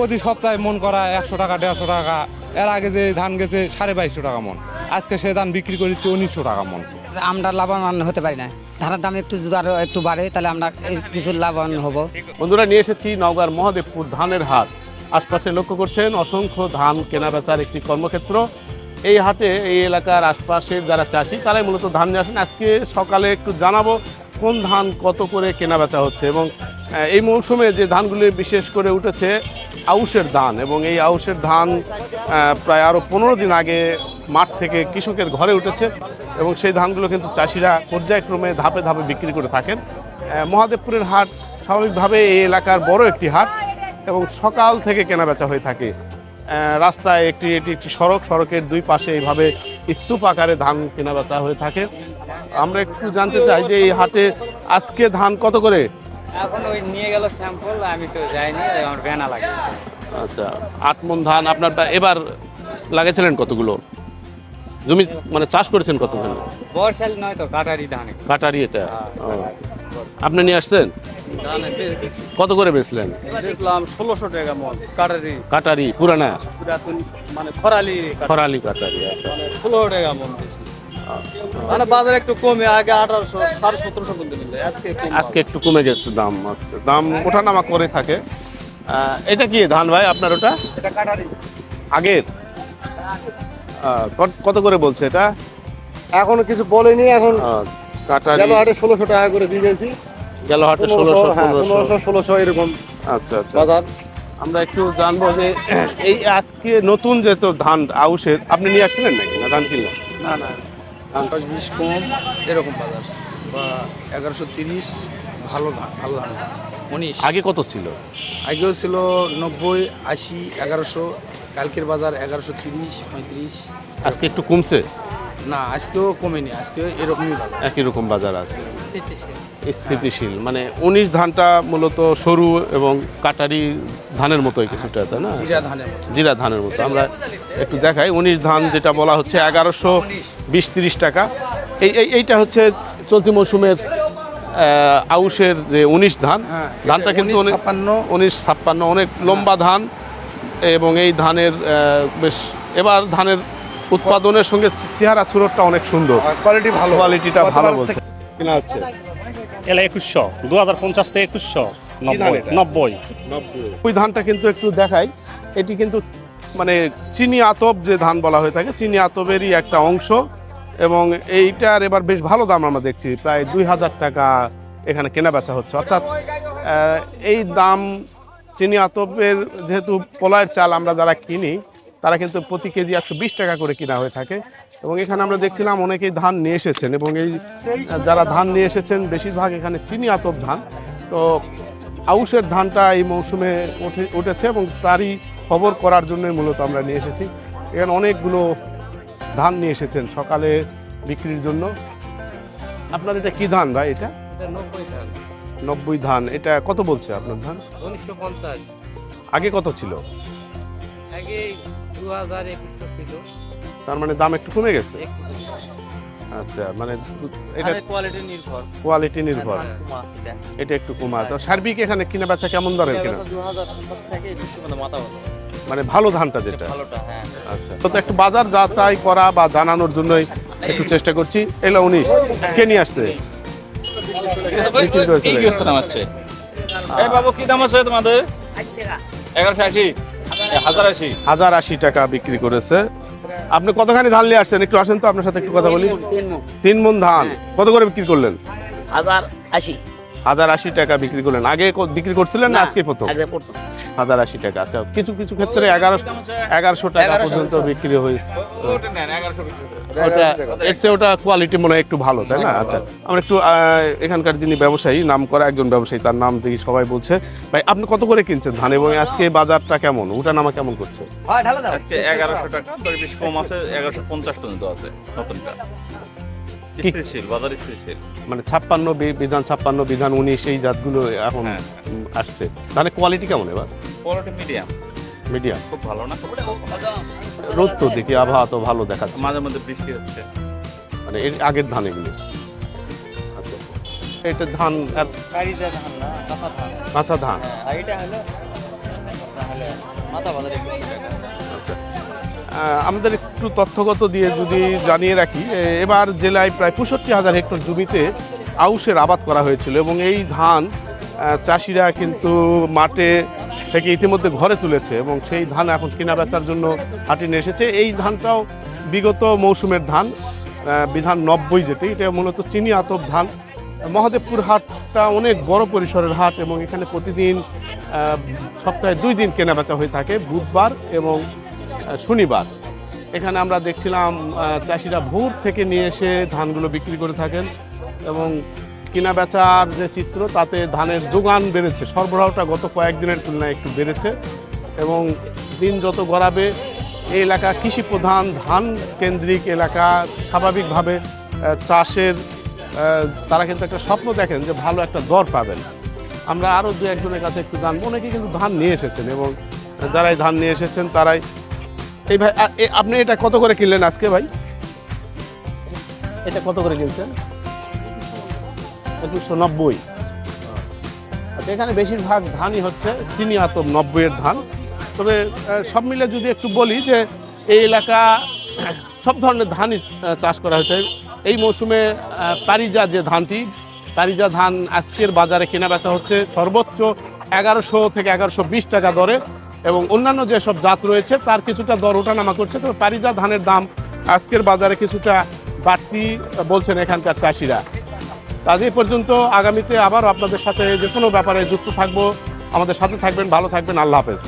প্রতি সপ্তাহে মন করা একশো টাকা দেড়শো টাকা। এর আগে যে ধান গেছে সাড়ে বাইশশো টাকা মন। আজকে সে ধান বিক্রি করেছে উনিশশো টাকা মন। আমরা লাভবান হতে পারি না। ধানের দাম একটু যদি আরও একটু বাড়ে তাহলে আমরা এই কিছু লাভবান হব। বন্ধুরা নিয়ে এসেছি নওগাঁর মহাদেবপুর ধানের হাট। আশপাশে লক্ষ্য করছেন অসংখ্য ধান কেনা বেচার একটি কর্মক্ষেত্র। এই হাটে এই এলাকার আশপাশের যারা চাষি তারাই মূলত ধান নিয়ে আসেন। আজকে সকালে একটু জানাব কোন ধান কত করে কেনা বেচা হচ্ছে এবং এই মৌসুমে যে ধানগুলি বিশেষ করে উঠেছে, আউশের ধান, এবং এই আউশের ধান প্রায় আরও পনেরো দিন আগে মাঠ থেকে কৃষকের ঘরে উঠেছে, এবং সেই ধানগুলো কিন্তু চাষিরা পর্যায়ক্রমে ধাপে ধাপে বিক্রি করে থাকেন। মহাদেবপুরের হাট স্বাভাবিকভাবে এই এলাকার বড় একটি হাট, এবং সকাল থেকে কেনাবেচা হয়ে থাকে। রাস্তায় একটি, এটি একটি সড়ক, সড়কের দুই পাশে এইভাবে স্তূপ আকারে ধান কেনাবেচা হয়ে থাকে। আমরা একটু জানতে চাই যে এই হাটে আজকে ধান কত করে? এখন ওই নিয়ে গেল স্যাম্পল আমি তো যাইনি আমার ভ্যানা লাগিয়েছে আচ্ছা আট মন ধান আপনার এবার লাগাইছিলেন কতগুলো? জমি মানে চাষ করেছেন কতগুলো? বর্ষাল নয় তো কাটারি ধানে। কাটারি এটা? আপনি নিয়ে আসছেন? কত করে বেচলেন? দেখলাম ষোলোশো টাকা মন কাটারি। কাটারি পুরানা? পুরাতন মানে খরালি খরালি কাটারি আচ্ছা। ষোলো টাকা মন বেশি। মানে বাজার একটু কমে আগে আঠারোশো সাড়ে সতেরোশো পর্যন্ত নিল। আজকে আজকে একটু কমে গেছে দাম আচ্ছা, দাম ওঠানামা করে থাকে। এটা কি ধান ভাই আপনার ওটা? আগের? কত- কত করে বলছে এটা? এখনও কিছু বলেনি এখন গেল হাটে ষোলোশো টাকা করে দিয়ে দিয়েছি গেল হাটে ষোলোশো হ্যাঁ, পনেরোশো ষোলোশো এরকম আচ্ছা আচ্ছা। বাজার। আমরা একটু জানব যে এই আজকে নতুন যে তো ধান আউশের আপনি নিয়ে আসছিলেন নাকি? না ধান কিনলেন? না না। দশ বিশ কম এরকম বাজার। বা এগারোশো তিরিশ ভালো ধান ভালো ধান। উনিশ। আগে কত ছিল? আগেও ছিল নব্বই আশি এগারোশো। কালকের বাজার এগারোশো তিরিশ পঁয়ত্রিশ। আজকে একটু কমছে? না আজকেও কমেনি আজকেও এরকমই বাজার। একই রকম বাজার আছে। স্থিতিশীল। মানে উনিশ ধানটা মূলত সরু এবং কাটারি ধানের মতোই কিছুটা তাই না? জিরা ধানের মতো। জিরা ধানের মতো। আমরা একটু দেখাই। উনিশ ধান যেটা বলা হচ্ছে এগারোশো বিশ তিরিশ টাকা। এই এই- এইটা হচ্ছে চলতি মৌসুমের আউশের যে উনিশ ধান। হ্যাঁ, ধানটা কিন্তু 19 অনেক ছাপ্পান্ন। উনিশ ছাপ্পান্ন অনেক লম্বা ধান এবং এই ধানের বেশ এবার ধানের উৎপাদনের সঙ্গে চেহারা চুরটটা অনেক সুন্দর। কোয়ালিটি ভালো। কোয়ালিটিটা ভালো বলছে। কিনা হচ্ছে এলা একুশশো দু হাজার পঞ্চাশ থেকে একুশশো নব্বই। নব্বই। ওই ধানটা কিন্তু একটু দেখাই। এটি কিন্তু মানে চিনি আতপ যে ধান বলা হয়ে থাকে চিনি আতপেরই একটা অংশ। এবং এইটার এবার বেশ ভালো দাম আমরা দেখছি, প্রায় দুই হাজার টাকা এখানে কেনা বেচা হচ্ছে। অর্থাৎ এই দাম চিনি আতপের যেহেতু পোলায়ের চাল আমরা যারা কিনি, তারা কিন্তু প্রতি কেজি একশো বিশ টাকা করে কিনা হয়ে থাকে। এবং এখানে আমরা দেখছিলাম অনেকেই ধান নিয়ে এসেছেন এবং এই, যারা ধান নিয়ে এসেছেন, বেশিরভাগ এখানে চিনি আতপ ধান। তো আউশের ধানটা এই মৌসুমে উঠে উঠেছে এবং তারই খবর করার জন্যই মূলত আমরা নিয়ে এসেছি। এখানে অনেকগুলো ধান নিয়ে এসেছেন সকালে বিক্রির জন্য। আপনার এটা কি ধান ভাই এটা? নব্বই ধান। এটা কত বলছে আপনার ধান? উনিশশো পঞ্চাশ। আগে কত ছিল? আগে দু হাজার ছিল। তার মানে দাম একটু কমে গেছে? আচ্ছা মানে এটা কোয়ালিটি নির্ভর। কোয়ালিটি নির্ভর। এটা একটু কমা তো সার্বিক এখানে কিনা বেচা কেমন দরের কিনা? দু হাজার পঞ্চাশ থেকে মানে মাথা মানে ভালো ধানটা যেটা। হ্যাঁ আচ্ছা তো একটু বাজার যাচাই করা বা জানানোর জন্যই একটু চেষ্টা করছি। এলো উনি কে নিয়ে আসছে? হাজার আশি। হাজার আশি টাকা বিক্রি করেছে। আপনি কতখানি ধান নিয়ে আসছেন? একটু আসেন তো আপনার সাথে একটু কথা বলি। তিন মন ধান। কত করে বিক্রি করলেন? হাজার আশি। হাজার আশি টাকা বিক্রি করলেন। আগে বিক্রি করছিলেন না আজকে প্রথম। হাজার আশি টাকা। আচ্ছা কিছু কিছু ক্ষেত্রে এগারোশো এগারোশো টাকা পর্যন্ত বিক্রি হয়েছে। ওটা এর চেয়ে ওটা কোয়ালিটি মনে হয় একটু ভালো তাই না? আচ্ছা আমরা একটু এখানকার যিনি ব্যবসায়ী নাম করা একজন ব্যবসায়ী তার নাম দেখি সবাই বলছে। ভাই আপনি কত করে কিনছেন ধান এবং আজকে বাজারটা কেমন? ওটা নামা কেমন করছে? এগারোশো টাকা দশ বিশ কম আছে এগারোশো পঞ্চাশ পর্যন্ত আছে নতুনটা? স্থিতিশীল বাজার স্থিতিশীল। মানে ছাপ্পান্ন বিধান ছাপ্পান্ন বিধান উনিশ এই জাতগুলো এখন হ্যাঁ। আসছে। তাহলে কোয়ালিটি কেমন এবার? কোয়ালিটি মিডিয়াম মিডিয়াম খুব ভালো না? রোদ তো দেখি আবহাওয়া তো ভালো দেখাচ্ছে। মাঝে মধ্যে বৃষ্টি হচ্ছে। মানে এর আগের ধান এগুলো। আচ্ছা। এটা ধান আর ধান না কাঁচা ধান। কাঁচা ধান। এটা হলো মাথা বাজার আমাদের একটু তথ্যগত দিয়ে যদি জানিয়ে রাখি এবার জেলায় প্রায় পঁয়ষট্টি হাজার হেক্টর জমিতে আউশের আবাদ করা হয়েছিল এবং এই ধান চাষিরা কিন্তু মাঠে থেকে ইতিমধ্যে ঘরে তুলেছে এবং সেই ধান এখন কেনা বেচার জন্য হাটে নিয়ে এসেছে। এই ধানটাও বিগত মৌসুমের ধান বিধান নব্বই যেটি, এটা মূলত চিনি আতপ ধান। মহাদেবপুর হাটটা অনেক বড় পরিসরের হাট এবং এখানে প্রতিদিন সপ্তাহে দুই দিন কেনা বেচা হয়ে থাকে, বুধবার এবং শনিবার। এখানে আমরা দেখছিলাম চাষিরা ভোর থেকে নিয়ে এসে ধানগুলো বিক্রি করে থাকেন এবং কেনা বেচার যে চিত্র, তাতে ধানের যোগান বেড়েছে। সরবরাহটা গত কয়েকদিনের তুলনায় একটু বেড়েছে এবং দিন যত গড়াবে, এই এলাকা কৃষি প্রধান ধান কেন্দ্রিক এলাকা, স্বাভাবিকভাবে চাষের তারা কিন্তু একটা স্বপ্ন দেখেন যে ভালো একটা দর পাবেন। আমরা আরও দু একজনের কাছে একটু জানব অনেকে কিন্তু ধান নিয়ে এসেছেন এবং যারাই ধান নিয়ে এসেছেন, তারাই এই ভাই আপনি এটা কত করে কিনলেন আজকে ভাই? এটা কত করে কিনছেন? একুশশো নব্বই। আচ্ছা এখানে বেশিরভাগ ধানই হচ্ছে চিনি আতম নব্বইয়ের ধান। তবে সব মিলে যদি একটু বলি যে এই এলাকা, সব ধরনের ধানই চাষ করা হয়েছে। এই মৌসুমে পারিজা যে ধানটি, পারিজা ধান আজকের বাজারে কেনা বেচা হচ্ছে সর্বোচ্চ এগারোশো থেকে এগারোশো বিশ টাকা দরে। এবং অন্যান্য যেসব জাত রয়েছে, তার কিছুটা দর ওঠানামা করছে। তবে পারিজা ধানের দাম আজকের বাজারে কিছুটা বাড়তি বলছেন এখানকার চাষিরা। আজ এই পর্যন্ত আগামীতে আবার আপনাদের সাথে যে কোনো ব্যাপারে যুক্ত থাকব। আমাদের সাথে থাকবেন, ভালো থাকবেন। আল্লাহ হাফেজ।